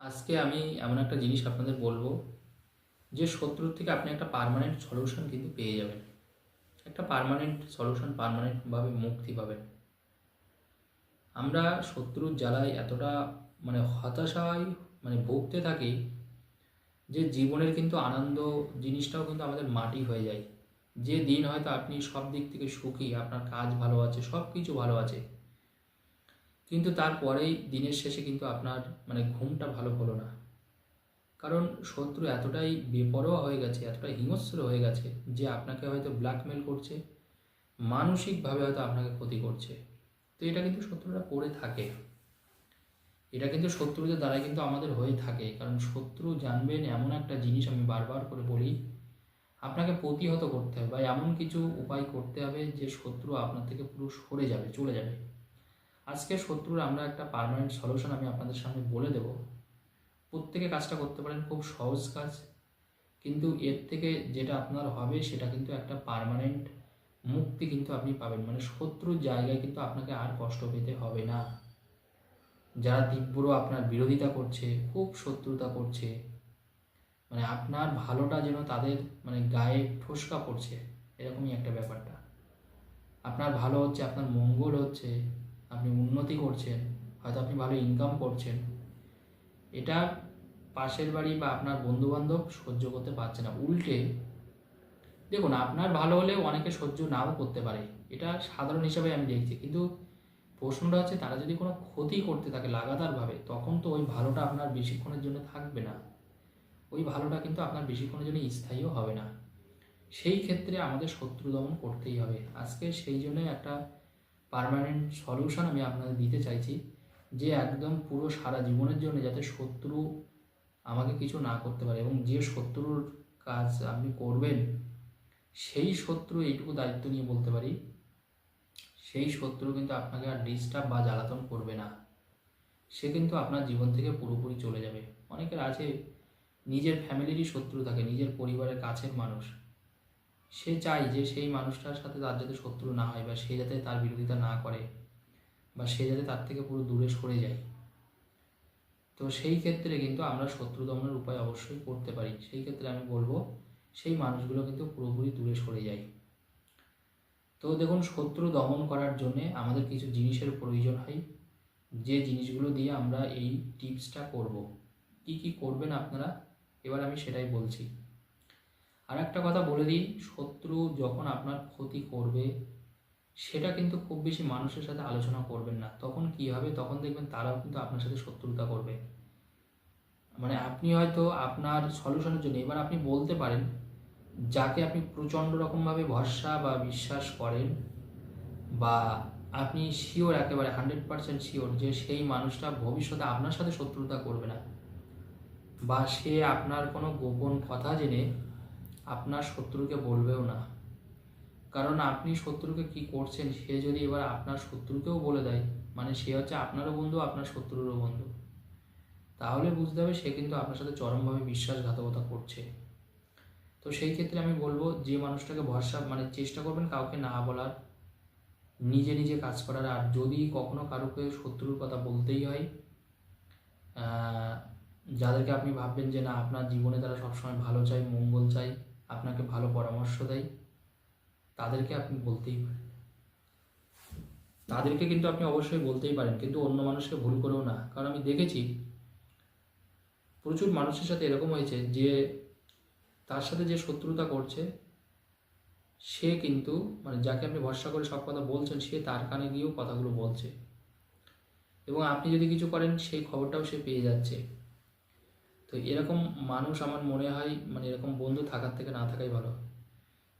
আজকে আমি এমন একটা জিনিস আপনাদের বলব, যে শত্রুর থেকে আপনি একটা পার্মানেন্ট সলিউশন কিন্তু পেয়ে যাবেন। একটা পার্মানেন্ট সলিউশন পার্মানেন্টভাবে মুক্তি পাবেন। আমরা শত্রুর জ্বালায় এতটা মানে হতাশায় মানে ভুগতে থাকি, যে জীবনের কিন্তু আনন্দ জিনিসটাও কিন্তু আমাদের মাটি হয়ে যায়। যে দিন হয়তো আপনি সব দিক থেকে সুখী, আপনার কাজ ভালো আছে সব কিছু ভালো আছে কিন্তু তারপরেই দিনের শেষে কিন্তু আপনার মানে ঘুমটা ভালো হলো না। কারণ শত্রু এতটাই বেপরোয়া হয়ে গেছে, এতটাই হিংস্র হয়ে গেছে যে আপনাকে হয়তো ব্ল্যাকমেল করছে, মানসিকভাবে হয়তো আপনাকে ক্ষতি করছে। তো এটা কিন্তু শত্রুরা করে থাকে। এটা কিন্তু শত্রুদের দ্বারাই কিন্তু আমাদের হয়ে থাকে। কারণ শত্রু জানবেন এমন একটা জিনিস আমি বারবার করে বলি, আপনাকে প্রতিহত করতে হবে বা এমন কিছু উপায় করতে হবে যে শত্রু আপনার থেকে পুরো সরে যাবে, চলে যাবে। আজকে শত্রুর আমরা একটা পার্মানেন্ট সলিউশন আমি আপনাদের সামনে বলে দেব। প্রত্যেকে কাজটা করতে পারেন, খুব সহজ কাজ। কিন্তু এর থেকে যেটা আপনার হবে, সেটা কিন্তু একটা পার্মানেন্ট মুক্তি কিন্তু আপনি পাবেন। মানে শত্রুর জায়গায় কিন্তু আপনাকে আর কষ্ট পেতে হবে না। যারা তীব্র আপনার বিরোধিতা করছে, খুব শত্রুতা করছে মানে আপনার ভালোটা যেন তাদের মানে গায়ে ঠোসকা পড়ছে, এরকমই একটা ব্যাপারটা। আপনার ভালো হচ্ছে, আপনার মঙ্গল হচ্ছে আপনি উন্নতি করছেন, হয়তো আপনি ভালো ইনকাম করছেন, এটা পাশের বাড়ি বা আপনার বন্ধুবান্ধব সহ্য করতে পারছে না। উল্টে, দেখুন, আপনার ভালো হলে অনেকে সহ্য নাও করতে পারে। এটা সাধারণ হিসাবে আমি দেখছি। কিন্তু প্রশ্নটা হচ্ছে, তারা যদি কোনো ক্ষতি করতে থাকে লাগাতারভাবে, তখন তো ওই ভালোটা আপনার বেশিক্ষণের জন্য থাকবে না। ওই ভালোটা কিন্তু আপনার বেশিক্ষণের জন্য স্থায়ীও হবে না। সেই ক্ষেত্রে আমাদের শত্রু দমন করতেই হবে। আজকে সেই জন্য একটা পার্মানেন্ট সলিউশন আমি আপনাদের দিতে চাইছি যে একদম পুরো সারা জীবনের জন্য যাতে শত্রু আমাকে কিছু না করতে পারে এবং যে শত্রুর কাজ আপনি করবেন, সেই শত্রু এইটুকু দায়িত্ব নিয়ে বলতে পারি। সেই শত্রু কিন্তু আপনাকে আর ডিস্টার্ব বা জ্বালাতন করবে না। সে কিন্তু আপনার জীবন থেকে পুরোপুরি চলে যাবে। অনেকের আছে, নিজের ফ্যামিলিরই শত্রু থাকে, নিজের পরিবারের কাছের মানুষ। সে চায় যে সেই মানুষটার সাথে তার যাতে শত্রু না হয় বা সে যাতে তার বিরোধিতা না করে বা সে যাতে তার থেকে পুরো দূরে সরে যায়। তো সেই ক্ষেত্রে কিন্তু আমরা শত্রু দমনের উপায় অবশ্যই করতে পারি। সেই ক্ষেত্রে আমি বলব, সেই মানুষগুলো কিন্তু পুরোপুরি দূরে সরে যায়। তো দেখুন, শত্রু দমন করার জন্যে আমাদের কিছু জিনিসের প্রয়োজন হয়। যে জিনিসগুলো দিয়ে আমরা এই টিপসটা করব। কি কি করবেন আপনারা? এবার আমি সেটাই বলছি। আর একটা কথা বলে দিই, শত্রু যখন আপনার ক্ষতি করবে, সেটা কিন্তু খুব বেশি মানুষের সাথে আলোচনা করবেন না। তখন কি হবে? তখন দেখবেন তারাও কিন্তু আপনার সাথে শত্রুতা করবে। মানে আপনি হয়তো আপনার সলিউশনের জন্য, এবার আপনি বলতে পারেন, যাকে আপনি প্রচণ্ড রকমভাবে ভরসা বা বিশ্বাস করেন বা আপনি শিওর একেবারে হান্ড্রেড পার্সেন্ট শিওর যে সেই মানুষটা ভবিষ্যতে আপনার সাথে শত্রুতা করবে না বা সে আপনার কোনো গোপন কথা জেনে আপনার শত্রুকে বলবেও না। কারণ আপনি শত্রুকে কি করছেন, সে যদি এবার আপনার শত্রুকেও বলে দেয় মানে সে হচ্ছে আপনারও বন্ধু, আপনার শত্রুরও বন্ধু। তাহলে বুঝতে হবে সে কিন্তু আপনার সাথে চরমভাবে বিশ্বাসঘাতকতা করছে। তো সেই ক্ষেত্রে আমি বলব, যে মানুষটাকে ভরসা মানে চেষ্টা করবেন কাউকে না বলার, নিজে নিজে কাজ করার। আর যদি কখনো কারোকে শত্রুর কথা বলতেই হয় যাদেরকে আপনি ভাববেন যে না, আপনার জীবনে তারা সবসময় ভালো চাই মঙ্গল চাই আপনাকে ভালো পরামর্শ দেয়, তাদেরকে আপনি বলতেই পারেন। তাদেরকে কিন্তু আপনি অবশ্যই বলতেই পারেন, কিন্তু অন্য মানুষকে ভুল করেও না। কারণ আমি দেখেছি, প্রচুর মানুষের সাথে এরকম হয়েছে যে, তার সাথে যে শত্রুতা করছে, সে কিন্তু মানে যাকে আপনি ভরসা করে সব কথা বলছেন, সে তার কানে গিয়েও কথাগুলো বলছে। এবং আপনি যদি কিছু করেন, সেই খবরটাও সে পেয়ে যাচ্ছে। তো এরকম মানুষ আমার মনে হয় মানে এরকম বন্ধু থাকার থেকে না থাকাই ভালো।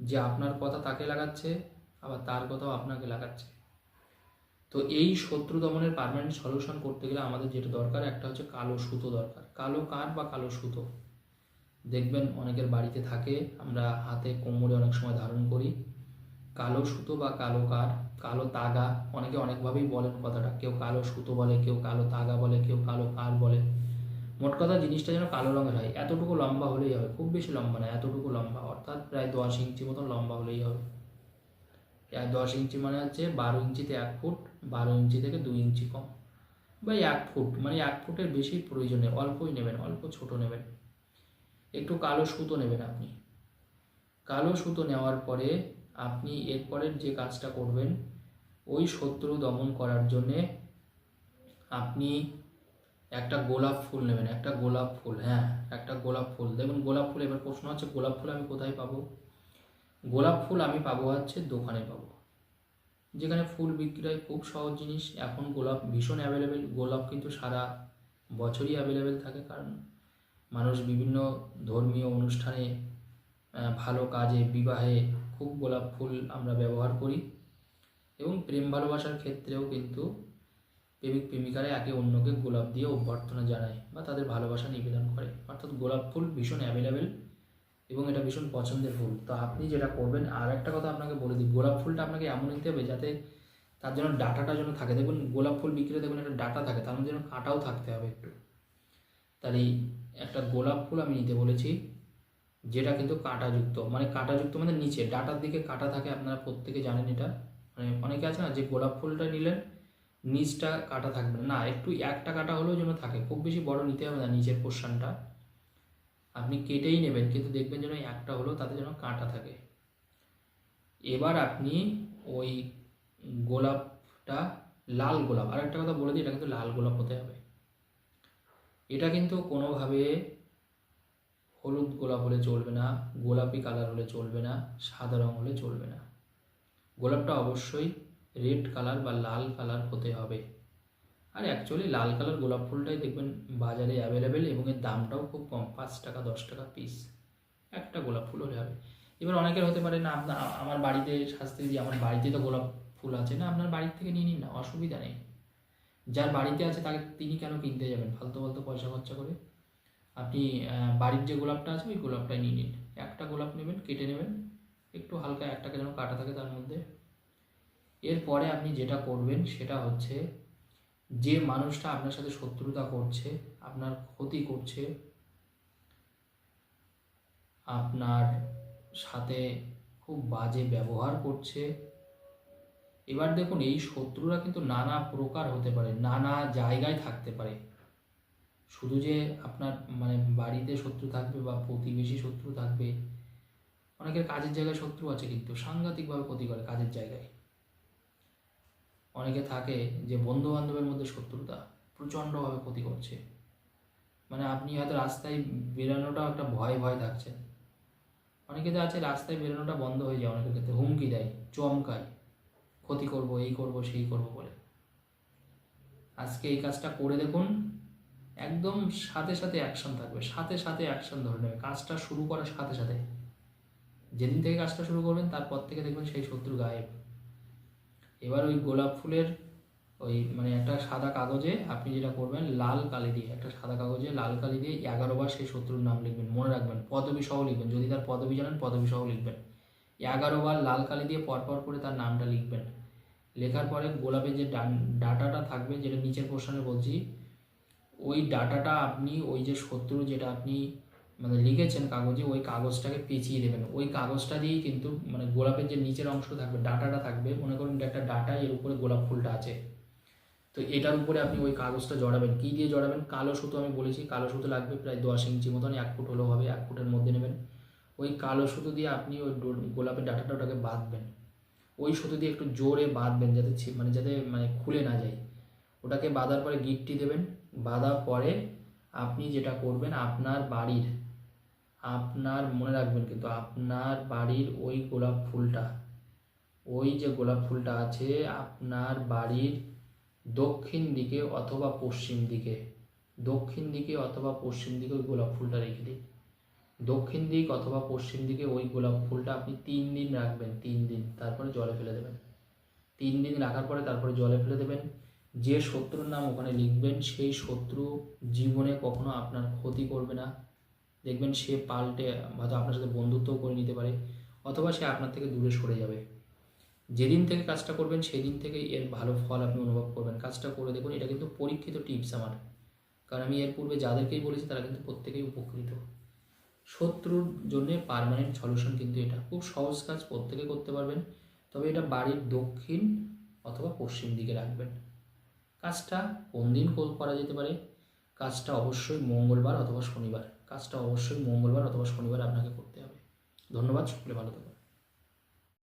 যে আপনার কথা তাকে লাগাচ্ছে, আবার তার কথাও আপনাকে লাগাচ্ছে। তো এই শত্রু দমনের পার্মানেন্ট সলিউশন করতে গেলে আমাদের যেটা দরকার, একটা হচ্ছে কালো সুতো দরকার। কালো কাঠ বা কালো সুতো? দেখবেন অনেকের বাড়িতে থাকে, আমরা হাতে কোমরে অনেক সময় ধারণ করি। কালো সুতো বা কালো কাঠ কালো তাগা, অনেকে অনেকভাবেই বলেন কথাটা। কেউ কালো সুতো বলে, কেউ কালো তাগা বলে, কেউ কালো কাঠ বলে। মোট কথা জিনিসটা যেন কালো রঙের হয়, এতটুকু লম্বা হলেই হবে, খুব বেশি লম্বা না, এতটুকু লম্বা, অর্থাৎ প্রায় দশ ইঞ্চি মতন লম্বা হলেই হবে। দশ ইঞ্চি মানে হচ্ছে বারো ইঞ্চিতে এক ফুট, বারো ইঞ্চি থেকে দুই ইঞ্চি কম, বা এক ফুট মানে এক ফুটের বেশি প্রয়োজন নেই, অল্পই নেবেন, অল্প ছোট নেবেন। একটু কালো সুতো নেবেন আপনি। কালো সুতো নেওয়ার পরে আপনি এরপরের যে কাজটা করবেন, ওই শত্রু দমন করার জন্যে আপনি একটা গোলাপ ফুল নেবেন, একটা গোলাপ ফুল হ্যাঁ একটা গোলাপ ফুল। দেখুন, গোলাপ ফুল, এবার প্রশ্ন হচ্ছে, গোলাপ ফুল আমি কোথায় পাবো? গোলাপ ফুল আমি পাবো হচ্ছে দোকানে পাবো। যেখানে ফুল বিক্রি হয় খুব সহজ জিনিস, এখন গোলাপ ভীষণ অ্যাভেলেবেল গোলাপ কিন্তু সারা বছরই অ্যাভেলেবেল থাকে, কারণ মানুষ বিভিন্ন ধর্মীয় অনুষ্ঠানে ভালো কাজে, বিবাহে খুব গোলাপ ফুল আমরা ব্যবহার করি। এবং প্রেম ভালোবাসার ক্ষেত্রেও কিন্তু প্রেমিক প্রেমিকারা একে অন্যকে গোলাপ দিয়ে অভ্যর্থনা জানায় বা তাদের ভালোবাসা নিবেদন করে। অর্থাৎ গোলাপ ফুল ভীষণ অ্যাভেলেবেল এবং এটা ভীষণ পছন্দের ফুল। তো আপনি যেটা করবেন, আর একটা কথা আপনাকে বলে দিই, গোলাপ ফুলটা আপনাকে এমন নিতে হবে যাতে তার জন্য ডাটাটা যেন থাকে। দেখুন, গোলাপ ফুল বিক্রি দেখুন একটা ডাটা থাকে, তার মধ্যে যেন কাঁটাও থাকতে হবে একটু। তাহলে একটা গোলাপ ফুল আমি নিতে বলেছি, যেটা কিন্তু কাঁটাযুক্ত। মানে কাঁটাযুক্ত মানে নিচে। ডাটার দিকে কাঁটা থাকে, আপনারা প্রত্যেকে জানেন এটা। মানে অনেকে আছে না, যে গোলাপ ফুলটা নিলেন নিচটা কাটা থাকবে না। একটু একটা কাটা হলেও যেন থাকে। খুব বেশি বড় নিতে হবে না নিচের পোর্শনটা আপনি কেটেই নেবেন, কিন্তু দেখবেন যেন একটা হলেও তাতে যেন কাঁটা থাকে। এবার আপনি ওই গোলাপটা, লাল গোলাপ আর একটা কথা বলে দিই, এটা কিন্তু লাল গোলাপ হতে হবে। এটা কিন্তু কোনোভাবে হলুদ গোলাপ হলে চলবে না, গোলাপি কালার হলে চলবে না, সাদা রঙ হলে চলবে না। গোলাপটা অবশ্যই রেড কালার বা লাল কালার হতে হবে। আর অ্যাকচুয়ালি লাল কালার গোলাপ ফুলটাই দেখবেন বাজারে অ্যাভেলেবেল এবং এর দামটাও খুব কম, পাঁচ টাকা, দশ টাকা পিস একটা গোলাপ ফুল হলে হবে। এবার অনেকের হতে পারে না আপনার আমার বাড়িতে সাজতে দিয়ে আমার বাড়িতে তো গোলাপ ফুল আছে না, আপনার বাড়ির থেকে নিয়ে নিন না, অসুবিধা নেই। যার বাড়িতে আছে তাকে, তিনি কেন কিনতে যাবেন? ফালতু ফালতু পয়সা খরচা করে। আপনি বাড়ির যে গোলাপটা আছে, ওই গোলাপটাই নিয়ে নিন। একটা গোলাপ নেবেন, কেটে নেবেন, একটু হালকা একটাকে যেন কাটা থাকে তার মধ্যে। এরপরে আপনি যেটা করবেন সেটা হচ্ছে যে মানুষটা আপনার সাথে শত্রুতা করছে, আপনার ক্ষতি করছে, আপনার সাথে খুব বাজে ব্যবহার করছে। এবার দেখুন, এই শত্রুরা কিন্তু নানা প্রকার হতে পারে, নানা জায়গায় থাকতে পারে। শুধু যে আপনার মানে বাড়িতে শত্রু থাকবে বা প্রতিবেশী শত্রু থাকবে, অনেকের কাজের জায়গায় শত্রু আছে কিন্তু সাংঘাতিকভাবে ক্ষতি করে কাজের জায়গায়। অনেকে থাকে যে বন্ধু বান্ধবের মধ্যে শত্রুতা প্রচণ্ডভাবে ক্ষতি করছে। মানে আপনি হয়তো রাস্তায় বেরোনোটাও একটা ভয় ভয় থাকছেন অনেকে তো আছে রাস্তায় বেরোনোটা বন্ধ হয়ে যায় অনেকের ক্ষেত্রে, হুমকি দেয়, চমকায়, ক্ষতি করব, এই করব, সেই করব বলে। আজকে এই কাজটা করে দেখুন, একদম সাথে সাথে অ্যাকশন থাকবে, সাথে সাথে অ্যাকশন ধরে নেবে। কাজটা শুরু করার সাথে সাথে। যেদিন থেকে কাজটা শুরু করবেন, তারপর থেকে দেখবেন সেই শত্রু গায়েব। এবার ওই গোলাপ ফুলের ওই মানে একটা সাদা কাগজে আপনি যেটা করবেন, লাল কালি দিয়ে, একটা সাদা কাগজে লাল কালি দিয়ে এগারো বার সেই শত্রুর নাম লিখবেন, মনে রাখবেন, পদবি সহ লিখবেন, যদি তার পদবী জানেন, পদবি সহ লিখবেন। এগারো বার লাল কালি দিয়ে পরপর করে তার নামটা লিখবেন। লেখার পরে গোলাপের যে ডাটাটা থাকবে, যেটা নিচের পোর্শনে বলছি, ওই ডাটাটা আপনি, ওই যে শত্রু যেটা আপনি মানে লিখেছেন কাগজে, ওই কাগজটাকে পেঁচিয়ে দেবেন। ওই কাগজটা দিয়েই কিন্তু মানে গোলাপের যে নিচের অংশ থাকবে, ডাটাটা থাকবে, মনে করুন এটা একটা ডাটা, এর উপরে গোলাপ ফুলটা আছে। তো এটার উপরে আপনি ওই কাগজটা জড়াবেন। কী দিয়ে জড়াবেন? কালো সুতো আমি বলেছি, কালো সুতো লাগবে প্রায় দশ ইঞ্চি মতন, এক ফুট হলেও হবে, এক ফুটের মধ্যে নেবেন। ওই কালো সুতো দিয়ে আপনি ওই গোলাপের ডাটাটা ওটাকে বাঁধবেন। ওই সুতো দিয়ে একটু জোরে বাঁধবেন যাতে মানে যাতে মানে খুলে না যায়। ওটাকে বাঁধার পরে গিটটি দেবেন। বাঁধার পরে আপনি যেটা করবেন, আপনার বাড়ির আপনার মনে রাখবেন কিন্তু আপনার বাড়ির ওই গোলাপ ফুলটা, ওই যে গোলাপ ফুলটা আছে আপনার বাড়ির দক্ষিণ দিকে অথবা পশ্চিম দিকে, দক্ষিণ দিকে অথবা পশ্চিম দিকে ওই গোলাপ ফুলটা রেখে দিন। দক্ষিণ দিক অথবা পশ্চিম দিকে ওই গোলাপ ফুলটা আপনি তিন দিন রাখবেন, তিন দিন, তারপরে জলে ফেলে দেবেন। তিন দিন রাখার পরে তারপরে জলে ফেলে দেবেন। যে শত্রুর নাম ওখানে লিখবেন, সেই শত্রু জীবনে কখনো আপনার ক্ষতি করবে না। দেখবেন সে পাল্টে হয়তো আপনার সাথে বন্ধুত্বও করে নিতে পারে, অথবা সে আপনার থেকে দূরে সরে যাবে। যেদিন থেকে কাজটা করবেন, সেদিন থেকে এর ভালো ফল আপনি অনুভব করবেন। কাজটা করে দেখুন, এটা কিন্তু পরীক্ষিত টিপস আমার। কারণ আমি এর পূর্বে যাদেরকেই বলেছি, তারা কিন্তু প্রত্যেকেই উপকৃত। শত্রুর জন্য পার্মানেন্ট সলিউশন কিন্তু এটা। খুব সহজ কাজ, প্রত্যেকে করতে পারবেন। তবে এটা বাড়ির দক্ষিণ অথবা পশ্চিম দিকে রাখবেন। কাজটা কোন দিন করা যেতে পারে? কাজটা অবশ্যই মঙ্গলবার অথবা শনিবার। কাজটা অবশ্যই মঙ্গলবার অথবা শনিবার আপনাকে করতে হবে। ধন্যবাদ সকলে ভালো